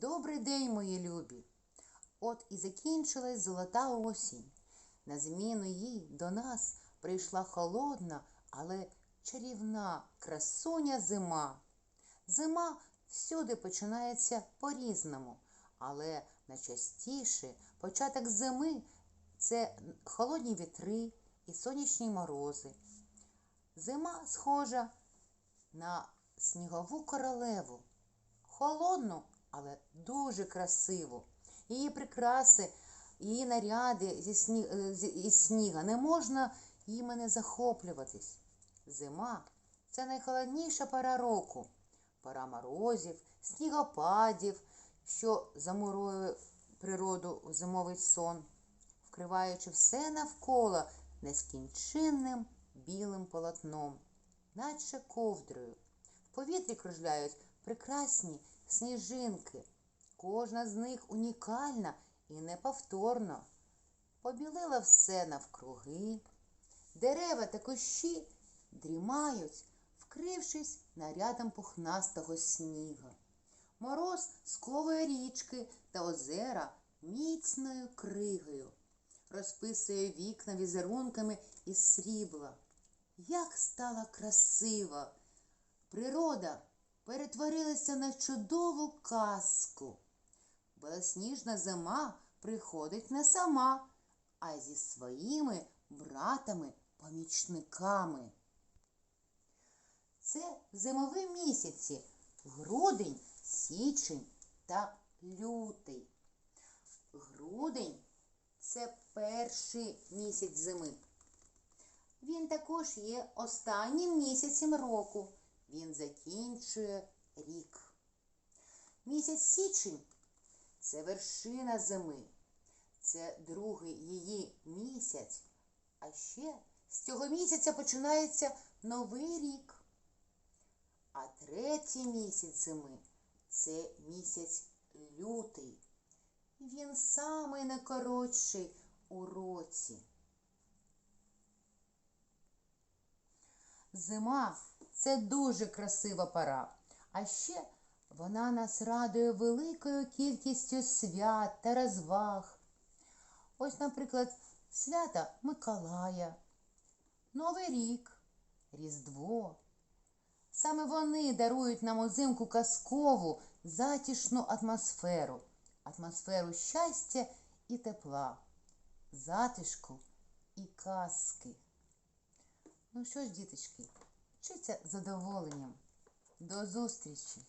Добрий день, мої любі! От і закінчилась золота осінь. На зміну їй до нас прийшла холодна, але чарівна красуня зима. Зима всюди починається по-різному, але найчастіше початок зими це холодні вітри і сонячні морози. Зима схожа на снігову королеву, холодну, але дуже красиву. Її прикраси, її наряди зі сні... е, із сніга не можна їми не захоплюватись. Зима це найхолодніша пора року, пора морозів, снігопадів, що замурує природу в зимовий сон, вкриваючи все навколо нескінченним білим полотном, наче ковдрою. В повітрі кружляють прекрасні сніжинки. Кожна з них унікальна і неповторна. Побілила все навкруги. Дерева та кущі дрімають, вкрившись нарядом пухнастого сніга. Мороз сковує річки та озера міцною кригою, розписує вікна візерунками із срібла. Як стала красива! Природа перетворилася на чудову казку. Белосніжна зима приходить не сама, а зі своїми братами-помічниками. Це зимові місяці грудень, січень та лютий. Грудень це перший місяць зими. Він також є останнім місяцем року. Він закінчує рік. Місяць січень це вершина зими. Це другий її місяць. А ще з цього місяця починається новий рік. А третій місяць зими це місяць лютий. Він самий найкоротший у році. Зима це дуже красива пора. А ще вона нас радує великою кількістю свят та розваг. Ось, наприклад, свята Миколая, Новий рік, Різдво. Саме вони дарують нам узимку казкову, затішну атмосферу, атмосферу щастя і тепла, затишку і казки. Ну що ж, діточки, вчиться задоволенням. До зустрічі!